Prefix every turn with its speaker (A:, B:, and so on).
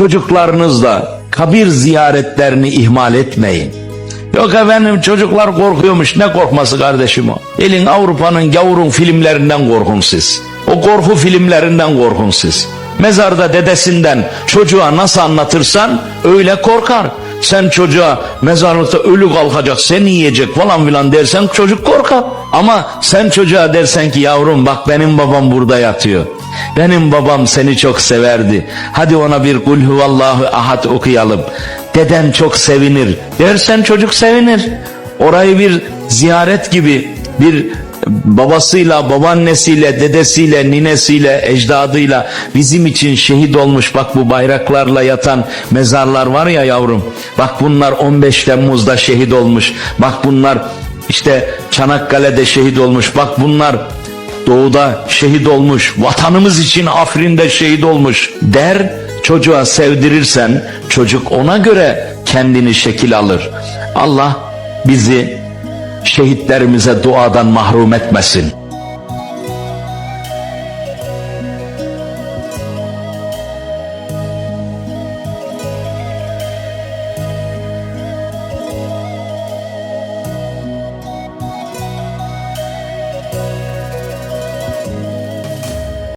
A: çocuklarınızla kabir ziyaretlerini ihmal etmeyin. Yok efendim çocuklar korkuyormuş. Ne korkması kardeşim o? Elin Avrupa'nın gavurun filmlerinden korkun siz. O korku filmlerinden korkun siz. Mezarda dedesinden çocuğa nasıl anlatırsan öyle korkar. Sen çocuğa mezarlıkta ölü kalkacak seni yiyecek falan filan dersen çocuk korkar. Ama sen çocuğa dersen ki yavrum bak benim babam burada yatıyor. Benim babam seni çok severdi. Hadi ona bir kul huvallahu ahad okuyalım. Deden çok sevinir. Dersen çocuk sevinir. Orayı bir ziyaret gibi bir babasıyla, babaannesiyle, dedesiyle, ninesiyle, ecdadıyla bizim için şehit olmuş bak bu bayraklarla yatan mezarlar var ya yavrum. Bak bunlar 15 Temmuz'da şehit olmuş. Bak bunlar işte Çanakkale'de şehit olmuş. Bak bunlar doğuda şehit olmuş. Vatanımız için Afrin'de şehit olmuş der çocuğa sevdirirsen çocuk ona göre kendini şekil alır. Allah bizi şehitlerimize duadan mahrum etmesin.